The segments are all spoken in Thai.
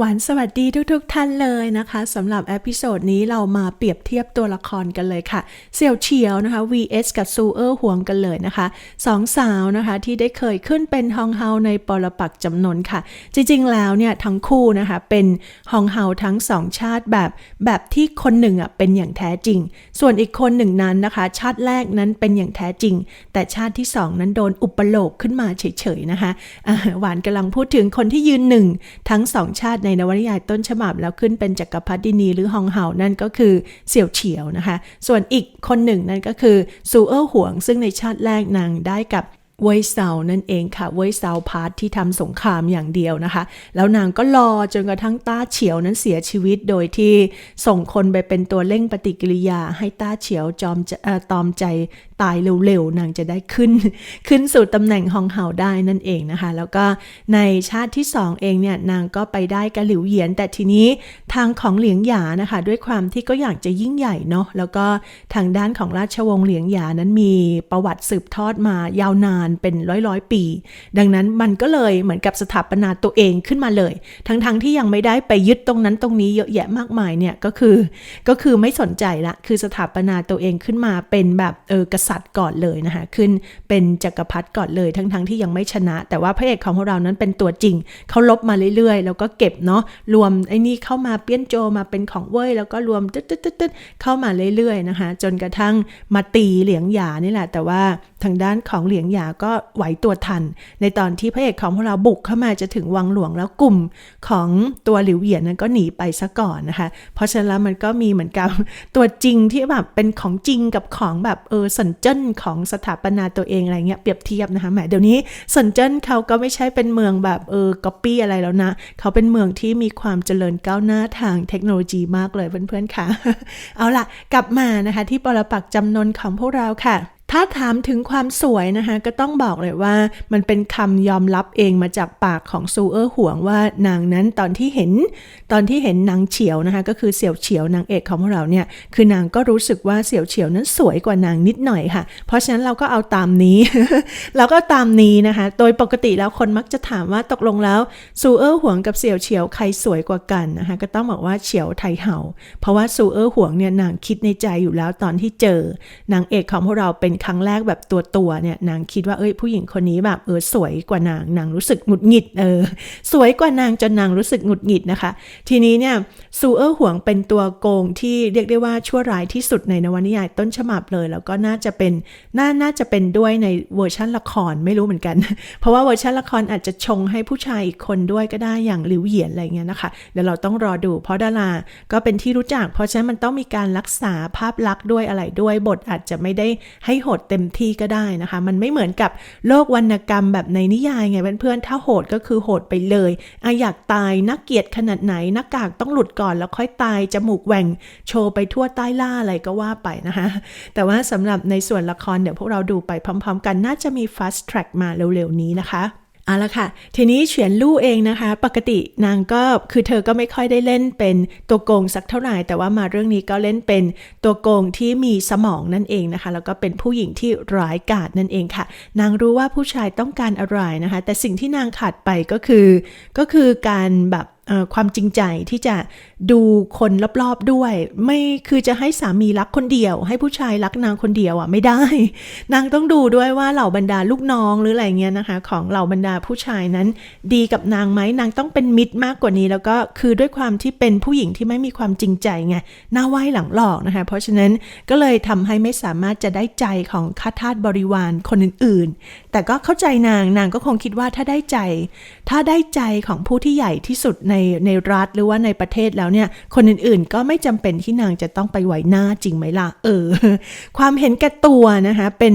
หวานสวัสดีทุกๆทท่านเลยนะคะสำหรับเอพิโซดนี้เรามาเปรียบเทียบตัวละครกันเลยค่ะเสี่ยวเฉียวนะคะ vs กับซูเออร์หวงกันเลยนะคะสองสาวนะคะที่ได้เคยขึ้นเป็นฮองเฮาในปรปักจำนนค่ะ จริงๆแล้วเนี่ยทั้งคู่นะคะเป็นฮองเฮาทั้งสองชาติแบบแบบที่คนหนึ่งอะเป็นอย่างแท้จริง ส่วนอีกคนหนึ่งนั้นนะคะ ชาติแรกนั้นเป็นอย่างแท้จริง แต่ชาติที่สองนั้นโดนอุปโลกขึ้นมาเฉยๆนะคะหวานกำลังพูดถึงคนที่ยืนหนึ่งทั้งสองชาติในนวนิยายต้นฉบับแล้วขึ้นเป็นจักรพรรดินีหรือฮองเฮานั่นก็คือเสี่ยวเฉียวนะคะ ส่วนอีกคนหนึ่งนั่นก็คือซูเออร์หวง ซึ่งในชาติแรกนางได้กับเว่ยเซานั่นเองค่ะเว่ยเซาพาร์ทที่ทำสงครามอย่างเดียวนะคะ แล้วนางก็รอจนกระทั่งต้าเฉียวนั้นเสียชีวิตโดยที่ส่งคนไปเป็นตัวเร่งปฏิกิริยาให้ต้าเฉียวจอมจอตอมใจตายเร็วๆ นางจะได้ขึ้น ขึ้นสู่ตำแหน่งฮองเฮาได้นั่นเองนะคะ แล้วก็ในชาติที่สองเองเนี่ยนางก็ไปได้กับหลิวเหยียน แต่ทีนี้ทางของเหลียงหยานะคะ ด้วยความที่ก็อยากจะยิ่งใหญ่เนาะแล้วก็ทางด้านของราชวงศ์เหลียงหยานั้นมีประวัติสืบทอดมายาวนานเป็นร้อยร้อยๆปี ดังนั้นมันก็เลยเหมือนกับสถาปนาตัวเองขึ้นมาเลย ทั้งๆทที่ยังไม่ได้ไปยึดตรงนั้นตรงนี้เยอะแยะมากมายเนี่ยก็คือก็คือไม่สนใจละคือสถาปนาตัวเองขึ้นมาเป็นแบบเออกษัตริย์ก่อนเลยนะคะ ขึ้นเป็นจักรพรรดิก่อนเลย ทั้งๆทที่ยังไม่ชนะ แต่ว่าพระเอกของพวกเรานั้นเป็นตัวจริง เขาลบมาเรื่อยๆ แล้วก็เก็บเนาะ รวมไอ้นี่เข้ามาเปี้ยนโจมาเป็นของเว้ย แล้วก็รวมตึ๊ดตึ๊ดตึ๊ดตึ๊ดเข้ามาเรื่อยๆนะคะ จนกระทั่งมาตีเหลียงหยานี่แหละ แต่ว่าทางด้านของเหลียงหยาก็ไหวตัวทัน ในตอนที่พระเอกของพวกเราบุกเข้ามาจะถึงวังหลวงแล้วกลุ่มของตัวหลิวเหยียนนั้นก็หนีไปซะก่อนนะคะ เพราะฉะนั้นมันก็มีเหมือนกับตัวจริงที่แบบเป็นของจริงกับของแบบเออสันเจิ้นของสถาปนาตัวเองอะไรเงี้ยเปรียบเทียบนะคะแหมเดี๋ยวนี้สันเจิ้นเขาก็ไม่ใช่เป็นเมืองแบบเออก๊อปปี้อะไรแล้วนะ เขาเป็นเมืองที่มีความเจริญก้าวหน้าทางเทคโนโลยีมากเลยเพื่อนๆค่ะ เอาล่ะ กลับมานะคะที่ปรปักจำนนของพวกเราค่ะ ถ้าถามถึงความสวยนะคะก็ต้องบอกเลยว่ามันเป็นคำยอมรับเองมาจากปากของซูเออร์หวงว่านางนั้นตอนที่เห็นตอนที่เห็นนางเฉียวนะคะก็คือเสี่ยวเฉียวนางเอกของเราเนี่ยคือนางก็รู้สึกว่าเสี่ยวเฉียวนั้นสวยกว่านางนิดหน่อยค่ะ เพราะฉะนั้นเราก็เอาตามนี้เราก็ตามนี้นะคะ โดยปกติแล้วคนมักจะถามว่าตกลงแล้วซูเออร์หวงกับเสี่ยวเฉียวใครสวยกว่ากันนะคะก็ต้องบอกว่าเฉียวไทเห่า เพราะว่าซูเออร์หวงเนี่ยนางคิดในใจอยู่แล้วตอนที่เจอนางเอกของพวกเราเป็นครั้งแรกแบบตัวตัวเนี่ยนางคิดว่าเอ้ยผู้หญิงคนนี้แบบเออสวยกว่านางนางรู้สึกหงุดหงิดเออสวยกว่านางจนนางรู้สึกหงุดหงิดนะคะ ทีนี้เนี่ย ซูเออร์หวงเป็นตัวโกงที่เรียกได้ว่าชั่วร้ายที่สุดในนวนิยายต้นฉบับเลย แล้วก็น่าจะเป็นน่าน่าจะเป็นด้วยในเวอร์ชันละครไม่รู้เหมือนกัน เพราะว่าเวอร์ชันละครอาจจะชงให้ผู้ชายอีกคนด้วยก็ได้อย่างหลิวเหยียนอะไรเงี้ยนะคะเดี๋ยวเราต้องรอดู เพราะดาราก็เป็นที่รู้จัก เพราะฉะนั้นมันต้องมีการรักษาภาพลักษณ์ด้วยอะไรด้วยบทอาจจะไม่ได้ให้โหดเต็มที่ก็ได้นะคะ มันไม่เหมือนกับโลกวรรณกรรมแบบในนิยายไงเพื่อนๆถ้าโหดก็คือโหดไปเลยออยากตายนักเกียรติขนาดไหนหน้ากากต้องหลุดก่อนแล้วค่อยตายจมูกแหว่งโชว์ไปทั่วใต้ล่าอะไรก็ว่าไปนะคะแต่ว่าสำหรับในส่วนละครเดี๋ยวพวกเราดูไปพร้อม ๆ กันน่าจะมี fast track มาเร็วๆนี้นะคะเอาละค่ะ ทีนี้เฉียนลู่เองนะคะ ปกตินางก็คือเธอก็ไม่ค่อยได้เล่นเป็นตัวโกงสักเท่าไหร่ แต่ว่ามาเรื่องนี้ก็เล่นเป็นตัวโกงที่มีสมองนั่นเองนะคะ แล้วก็เป็นผู้หญิงที่ร้ายกาจนั่นเองค่ะ นางรู้ว่าผู้ชายต้องการอะไรนะคะ แต่สิ่งที่นางขาดไปก็คือ ก็คือการแบบ ความจริงใจที่จะดูคนรอบๆด้วย ไม่คือจะให้สามีรักคนเดียว ให้ผู้ชายรักนางคนเดียวอะไม่ได้ นางต้องดูด้วยว่าเหล่าบรรดาลูกน้องหรืออะไรเงี้ยนะคะ ของเหล่าบรรดาผู้ชายนั้นดีกับนางไหมนางต้องเป็นมิตรมากกว่านี้ แล้วก็คือด้วยความที่เป็นผู้หญิงที่ไม่มีความจริงใจไงหน้าไหว้หลังหลอกนะคะ เพราะฉะนั้นก็เลยทำให้ไม่สามารถจะได้ใจของข้าทาสบริวารคนอื่นๆ แต่ก็เข้าใจนางนางก็คงคิดว่าถ้าได้ใจ ถ้าได้ใจของผู้ที่ใหญ่ที่สุดในในรัฐหรือว่าในประเทศแล้วเนี่ยคนอื่นๆ ก็ไม่จำเป็นที่นางจะต้องไปไหวหน้าจริงไหมล่ะเออ ความเห็นแก่ตัวนะคะเป็น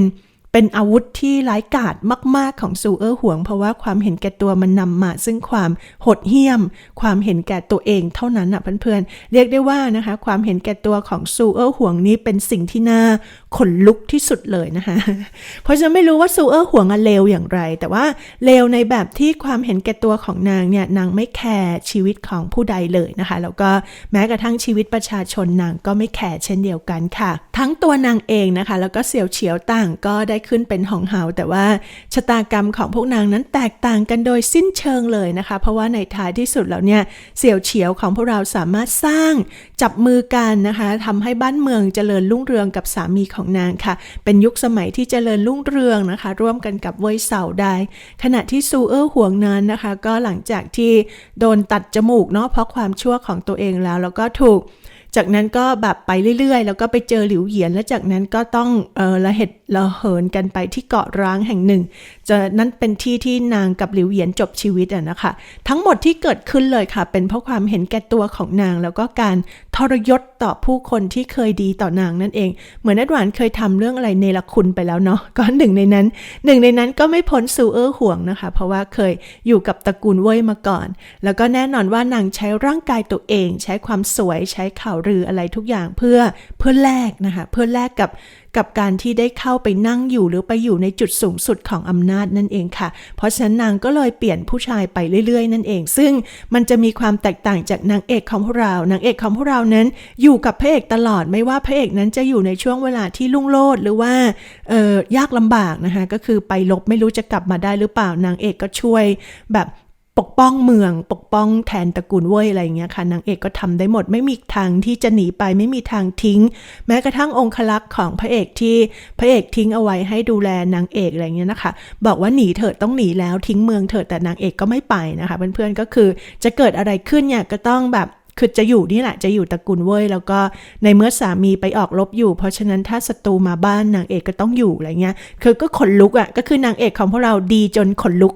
เป็นอาวุธที่ร้ายกาจมาก ๆ ของซูเออร์หวง เพราะว่าความเห็นแก่ตัวมันนำมา ซึ่งความโหดเหี้ยม ความเห็นแก่ตัวเองเท่านั้นอะเพื่อนๆเรียกได้ว่านะคะ ความเห็นแก่ตัวของซูเออร์หวงนี้เป็นสิ่งที่น่า ขนลุกที่สุดเลยนะคะ เพราะฉันไม่รู้ว่าซูเออร์ห่วงอะเลวอย่างไร แต่ว่าเลวในแบบที่ความเห็นแก่ตัวของนางเนี่ยนางไม่แคร์ชีวิตของผู้ใดเลยนะคะ แล้วก็แม้กระทั่งชีวิตประชาชนนางก็ไม่แคร์เช่นเดียวกันค่ะ ทั้งตัวนางเองนะคะ แล้วก็เสี่ยวเฉียวต่างก็ได้ขึ้นเป็นหองเฮาแต่ว่าชะตากรรมของพวกนางนั้นแตกต่างกันโดยสิ้นเชิงเลยนะคะ เพราะว่าในท้ายที่สุดแล้วเนี่ยเสี่ยวเฉียวของพวกเราสามารถสร้างจับมือกันนะคะทำให้บ้านเมืองเจริญรุ่งเรืองกับสามีของนางค่ะ เป็นยุคสมัยที่เจริญรุ่งเรืองนะคะ ร่วมกันกับเว่ยเสาได้ ขณะที่ซูเออร์ห่วงนั้นนะคะ ก็หลังจากที่โดนตัดจมูกเนาะเพราะความชั่วของตัวเองแล้ว แล้วก็ถูก จากนั้นก็แบบไปเรื่อยๆ แล้วก็ไปเจอหลิวเหยียน แล้วจากนั้นก็ต้องเออละเหตุละเหินกันไปที่เกาะร้างแห่งหนึ่งจะนั่นเป็นที่ที่นางกับหลิวเหยียนจบชีวิตอะนะคะ ทั้งหมดที่เกิดขึ้นเลยค่ะ เป็นเพราะความเห็นแก่ตัวของนางแล้วก็การทรยศต่อผู้คนที่เคยดีต่อนางนั่นเอง เหมือนนัดหวานเคยทำเรื่องอะไรเนรคุณไปแล้วเนาะก็หนึ่งในนั้น หนึ่งในนั้นก็ไม่พ้นซูเออร์ห่วงนะคะ เพราะว่าเคยอยู่กับตระกูลเว่ยมาก่อน แล้วก็แน่นอนว่านางใช้ร่างกายตัวเอง ใช้ความสวยใช้ข่าวรืออะไรทุกอย่างเพื่อเพื่อแลกนะคะ เพื่อแลกกับ กับการที่ได้เข้าไปนั่งอยู่หรือไปอยู่ในจุดสูงสุดของอำนาจนั่นเองค่ะ เพราะฉะนั้นนางก็เลยเปลี่ยนผู้ชายไปเรื่อย ๆ นั่นเอง ซึ่งมันจะมีความแตกต่างจากนางเอกของพวกเรา นางเอกของพวกเรานั้น อยู่กับพระเอกตลอดไม่ว่าพระเอกนั้นจะอยู่ในช่วงเวลาที่ลุ่งโลดหรือว่าเออยากลำบากนะคะก็คือไปลบไม่รู้จะกลับมาได้หรือเปล่านางเอกก็ช่วยแบบ ปกป้องเมืองปกป้องแทนตระกูลเว่ยอะไรอย่างเงี้ยค่ะนางเอกก็ทำได้หมดไม่มีทางที่จะหนีไปไม่มีทางทิ้ง แม้กระทั่งองคลักษ์ของพระเอกที่พระเอกทิ้งเอาไว้ให้ดูแลนางเอกอะไรเงี้ยนะคะ บอกว่าหนีเถิดต้องหนีแล้วทิ้งเมืองเถิดแต่นางเอกก็ไม่ไปนะคะเพื่อนๆก็คือจะเกิดอะไรขึ้นเนี่ยก็ต้องแบบ คือจะอยู่นี่แหละจะอยู่ตระกูลเว้ยแล้วก็ในเมื่อสามีไปออกรบอยู่ เพราะฉะนั้นถ้าศัตรูมาบ้านนางเอกก็ต้องอยู่อะไรเงี้ยคือก็ขนลุกอะ่ะก็คือนางเอกของพวกเราดีจนขนลุก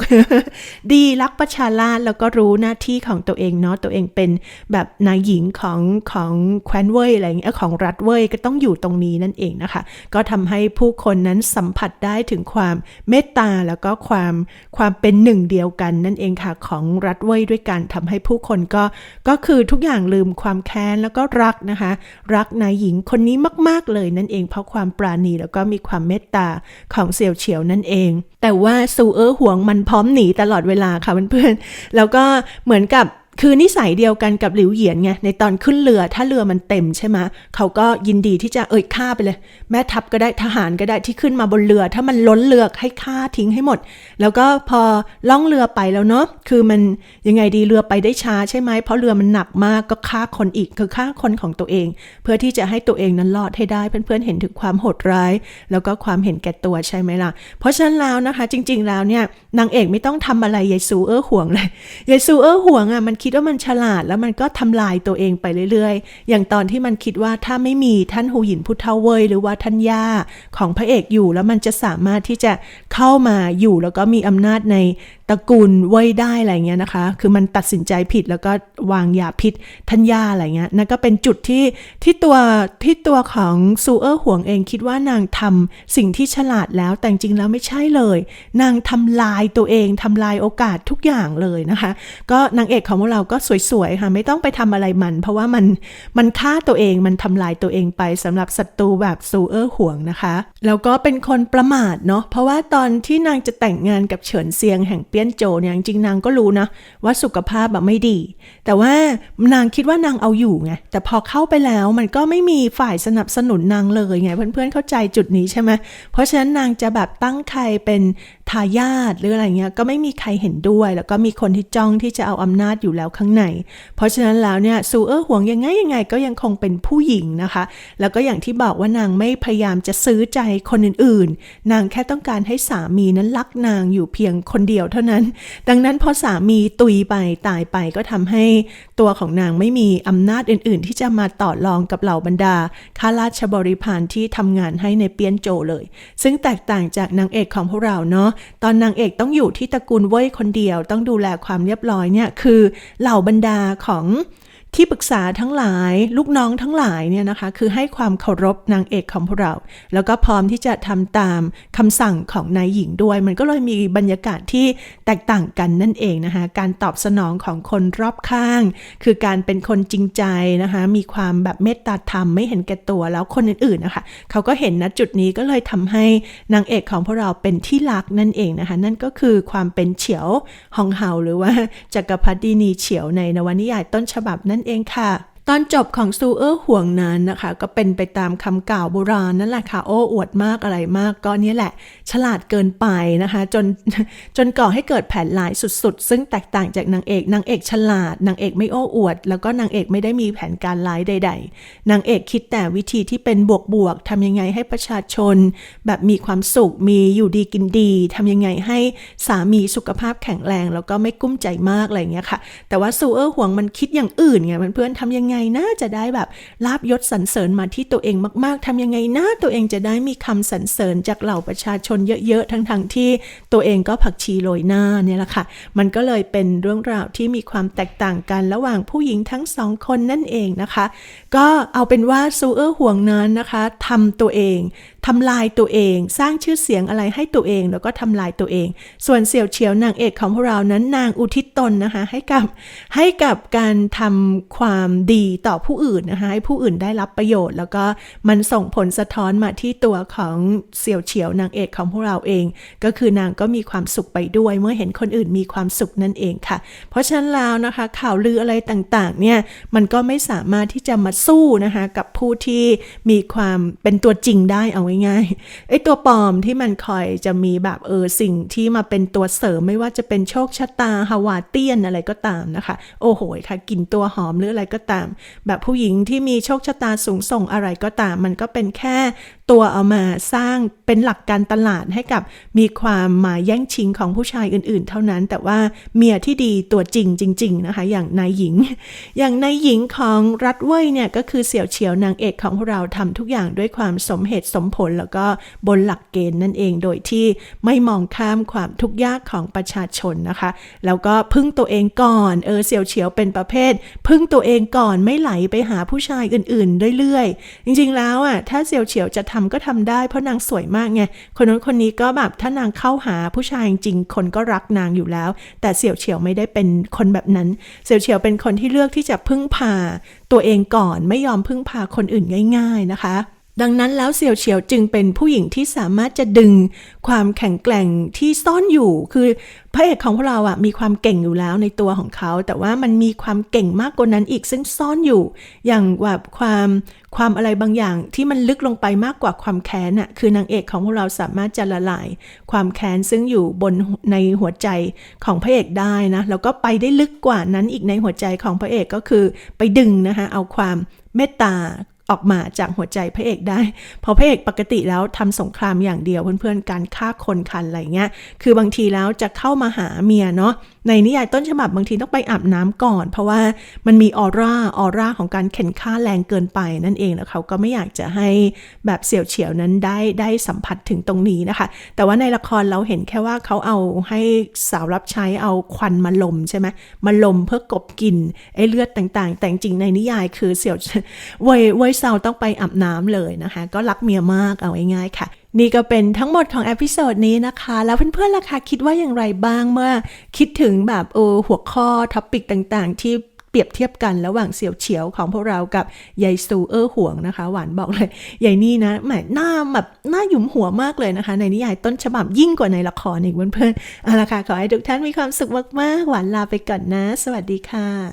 ดีรักประชาราแล้วก็รู้หน้าที่ของตัวเองเนาะตัวเองเป็นแบบนายหญิงของของแคว้นเว่ยอะไรเงี้ยของรัฐเว่ยก็ต้องอยู่ตรงนี้นั่นเองนะคะ ก็ทำให้ผู้คนนั้นสัมผัสได้ถึงความเมตตาแล้วก็ความความเป็นหนึ่งเดียวกันนั่นเองค่ะของรัฐเว่ยด้วยกันทำให้ผู้คนก็ก็คือทุกอย่างลืมความแค้นแล้วก็รักนะคะ รักนายหญิงคนนี้มาก ๆ เลยนั่นเองเพราะความปราณีแล้วก็มีความเมตตาของเสี่ยวเฉียวนั่นเอง แต่ว่าซูเออร์ห่วงมันพร้อมหนีตลอดเวลาค่ะเพื่อนๆแล้วก็เหมือนกับ คือนิสัยเดียวกันกับหลิวเหยียนไงในตอนขึ้นเรือถ้าเรือมันเต็มใช่ไหมเขาก็ยินดีที่จะเอ่ยฆ่าไปเลย แม่ทัพก็ได้ทหารก็ได้ที่ขึ้นมาบนเรือ ถ้ามันล้นเรือให้ฆ่าทิ้งให้หมด แล้วก็พอล่องเรือไปแล้วเนาะคือมันยังไงดีเรือไปได้ช้าใช่ไหมเพราะเรือมันหนักมากก็ฆ่าคนอีกคือฆ่าคนของตัวเอง เพื่อที่จะให้ตัวเองนั้นรอดให้ได้เพื่อนๆเห็นถึงความโหดร้าย แล้วก็ความเห็นแก่ตัวใช่ไหมล่ะ เพราะฉะนั้นแล้วนะคะ จริง ๆ แล้วเนี่ยนางเอกไม่ต้องทำอะไรยายซูเออห่วงเลยยายซูเออห่วงอะมันคิดว่ามันฉลาดแล้วมันก็ทำลายตัวเองไปเรื่อยๆ อย่างตอนที่มันคิดว่าถ้าไม่มีท่านหูหยินพุทธเวยหรือว่าท่านย่าของพระเอกอยู่แล้วมันจะสามารถที่จะเข้ามาอยู่แล้วก็มีอำนาจในตระกูลเวยได้อะไรเงี้ยนะคะ คือมันตัดสินใจผิดแล้วก็วางยาพิษท่านย่าอะไรเงี้ย นั่นก็เป็นจุดที่ที่ตัวที่ตัวของซูเออร์ห่วงเองคิดว่านางทำสิ่งที่ฉลาดแล้วแต่จริงแล้วไม่ใช่เลย นางทำลายตัวเองทำลายโอกาสทุกอย่างเลยนะคะ ก็นางเอกของพวกเราก็สวยๆค่ะไม่ต้องไปทำอะไรมัน เพราะว่ามันมันฆ่าตัวเองมันทำลายตัวเองไปสำหรับศัตรูแบบซูเออร์ห่วงนะคะแล้วก็เป็นคนประมาทเนาะเพราะว่าตอนที่นางจะแต่งงานกับเฉินเซียงแห่งเปี้ยนโจเนี่ยจริงๆนางก็รู้นะว่าสุขภาพแบบไม่ดี แต่ว่านางคิดว่านางเอาอยู่ไงแต่พอเข้าไปแล้วมันก็ไม่มีฝ่ายสนับสนุนนางเลยไงเพื่อนๆเข้าใจจุดนี้ใช่ไหมเพราะฉะนั้นนางจะแบบตั้งใครเป็นทายาทหรืออะไรเงี้ยก็ไม่มีใครเห็นด้วย แล้วก็มีคนที่จ้องที่จะเอาอำนาจอยู่แล้วข้างใน เพราะฉะนั้นแล้วเนี่ยซูเออร์ห่วงยังไงยังไงก็ยังคงเป็นผู้หญิงนะคะ แล้วก็อย่างที่บอกว่านางไม่พยายามจะซื้อใจคนอื่นๆ นางแค่ต้องการให้สามีนั้นรักนางอยู่เพียงคนเดียวเท่านั้น ดังนั้นพอสามีตุยไปตายไปก็ทำให้ตัวของนางไม่มีอำนาจอื่น ๆ ที่จะมาต่อรองกับเหล่าบรรดาข้าราชบริพารที่ทำงานให้ในเปียนโจเลย ซึ่งแตกต่างจากนางเอกของพวกเราเนาะตอนนางเอกต้องอยู่ที่ตระกูลเว่ยคนเดียวต้องดูแลความเรียบร้อยเนี่ยคือเหล่าบรรดาของ ที่ปรึกษาทั้งหลายลูกน้องทั้งหลายเนี่ยนะคะ คือให้ความเคารพนางเอกของพวกเรา แล้วก็พร้อมที่จะทำตามคำสั่งของนายหญิงด้วย มันก็เลยมีบรรยากาศที่แตกต่างกันนั่นเองนะคะ การตอบสนองของคนรอบข้าง คือการเป็นคนจริงใจนะคะ มีความแบบเมตตาธรรมไม่เห็นแก่ตัวแล้วคนอื่นๆนะคะ เขาก็เห็นนะจุดนี้ก็เลยทำให้นางเอกของพวกเราเป็นที่รักนั่นเองนะคะ นั่นก็คือความเป็นเฉียวหองเฮาหรือว่าจักรพรรดินีเฉียวในนวนิยายต้นฉบับนั่นเองค่ะ ตอนจบของซูเออร์ห่วงนั้นนะคะ ก็เป็นไปตามคำกล่าวโบราณนั่นแหละค่ะ โอ้อวดมากอะไรมาก ก็นี่แหละ ฉลาดเกินไปนะคะ จนจนก่อให้เกิดแผนหลายสุดๆ ซึ่งแตกต่างจากนางเอกนางเอกฉลาดนางเอกไม่โอ้อวด แล้วก็นางเอกไม่ได้มีแผนการร้ายใด ๆนางเอกคิดแต่วิธีที่เป็นบวกๆทำยังไงให้ประชาชน แบบมีความสุขมีอยู่ดีกินดีทำยังไงให้สามีสุขภาพแข็งแรง แล้วก็ไม่กุ้มใจมากอะไรอย่างเงี้ยค่ะ แต่ว่าซูเออร์ห่วงมันคิดอย่างอื่นไงเพื่อนๆทำยังไงไงน่าจะได้แบบลาบยศสรรเสริญมาที่ตัวเองมากๆทำยังไงน่าตัวเองจะได้มีคำสรรเสริญจากเหล่าประชาชนเยอะๆ ทั้งๆที่ตัวเองก็ผักชีโรยหน้าเนี่ยแหละค่ะ มันก็เลยเป็นเรื่องราวที่มีความแตกต่างกันระหว่างผู้หญิงทั้งสองคนนั่นเองนะคะ ก็เอาเป็นว่าซูเออร์ห่วงนั้นนะคะทำตัวเอง ทำลายตัวเอง สร้างชื่อเสียงอะไรให้ตัวเอง แล้วก็ทำลายตัวเอง ส่วนเสี่ยวเฉียวนางเอกของพวกเรานั้นนางอุทิศตนนะคะให้กับให้กับการทำความดีต่อผู้อื่นนะคะให้ผู้อื่นได้รับประโยชน์ แล้วก็มันส่งผลสะท้อนมาที่ตัวของเสี่ยวเฉียวนางเอกของพวกเราเอง ก็คือนางก็มีความสุขไปด้วย เมื่อเห็นคนอื่นมีความสุขนั่นเองค่ะ เพราะฉะนั้นแล้วนะคะข่าวลืออะไรต่างๆเนี่ยมันก็ไม่สามารถที่จะมาสู้นะคะกับผู้ที่มีความเป็นตัวจริงได้เอาง่ายๆไอ้ตัวปลอมที่มันคอยจะมีแบบเออสิ่งที่มาเป็นตัวเสริมไม่ว่าจะเป็นโชคชะตาฮาวาเตียนอะไรก็ตามนะคะ โอ้โหค่ะกลิ่นตัวหอมหรืออะไรก็ตาม แบบผู้หญิงที่มีโชคชะตาสูงส่งอะไรก็ตาม มันก็เป็นแค่ตัวเอามาสร้างเป็นหลักการตลาดให้กับมีความมาแย่งชิงของผู้ชายอื่นๆ เท่านั้น แต่ว่าเมียที่ดีตัวจริงจริง ๆ นะคะ อย่างนายหญิง อย่างนายหญิงของรัฐเว่ยเนี่ยก็คือเสี่ยวเฉียวนางเอกของพวกเราทำทุกอย่างด้วยความสมเหตุสมผลแล้วก็บนหลักเกณฑ์นั่นเองโดยที่ไม่มองข้ามความทุกข์ยากของประชาชนนะคะ แล้วก็พึ่งตัวเองก่อนเออเสี่ยวเฉียวเป็นประเภท พึ่งตัวเองก่อนไม่ไหลไปหาผู้ชายอื่น ๆ เรื่อยๆจริง ๆ แล้วอะถ้าเสี่ยวเฉียวจะทำก็ทำได้เพราะนางสวยมากไง คนนั้นคนนี้ก็แบบถ้านางเข้าหาผู้ชายจริงคนก็รักนางอยู่แล้ว แต่เสี่ยวเฉียวไม่ได้เป็นคนแบบนั้น เสี่ยวเฉียวเป็นคนที่เลือกที่จะพึ่งพาตัวเองก่อนไม่ยอมพึ่งพาคนอื่นง่าย ๆนะคะ ดังนั้นแล้วเสี่ยวเฉียวจึงเป็นผู้หญิงที่สามารถจะดึงความแข็งแกร่งที่ซ่อนอยู่ คือพระเอกของพวกเราอะมีความเก่งอยู่แล้วในตัวของเขา แต่ว่ามันมีความเก่งมากกว่านั้นอีกซึ่งซ่อนอยู่ อย่างแบบความความอะไรบางอย่างที่มันลึกลงไปมากกว่าความแค้นอะคือนางเอกของพวกเราสามารถจะละลาย ความแค้นซึ่งอยู่บนในหัวใจของพระเอกได้นะแล้วก็ไปได้ลึกกว่านั้นอีกในหัวใจของพระเอกก็คือ ไปดึงนะคะเอาความเมตตา ออกมาจากหัวใจพระเอกได้ เพราะพระเอกปกติแล้วทำสงครามอย่างเดียวเพื่อนๆ การฆ่าคนคันอะไรเงี้ย คือบางทีแล้วจะเข้ามาหาเมียเนาะ ในนิยายต้นฉบับบางทีต้องไปอาบน้ำก่อน เพราะว่ามันมีออร่า ออร่าของการเข็นฆ่าแรงเกินไปนั่นเองแล้วเขาก็ไม่อยากจะให้แบบเสี่ยวเฉียวนั้นได้ได้สัมผัสถึงตรงนี้นะคะ แต่ว่าในละครเราเห็นแค่ว่าเขาเอาให้สาวรับใช้เอาควันมาลมใช่ไหมมาลมเพื่อกบกินไอ้เลือดต่างๆ แต่จริงในนิยายคือเสี่ยวเวยเวยซาต้องไปอาบน้ำเลยนะคะ ก็รักเมียมากเอาง่ายๆค่ะ นี่ก็เป็นทั้งหมดของเอพิโซดนี้นะคะ แล้วเพื่อนๆล่ะคะคิดว่าอย่างไรบ้างเมื่อคิดถึงแบบเออหัวข้อท็อปิกต่างๆ ที่เปรียบเทียบกันระหว่างเสี่ยวเฉียวของพวกเรากับยายซูเออร์ห่วงนะคะ หวานบอกเลยยายนี่นะแหมหน้าแบบหน้าหยุมหัวมากเลยนะคะ ในนิยายต้นฉบับยิ่งกว่าในละครอีกเพื่อนๆเอาละค่ะขอให้ทุกท่านมีความสุขมากๆ หวานลาไปก่อนนะ สวัสดีค่ะ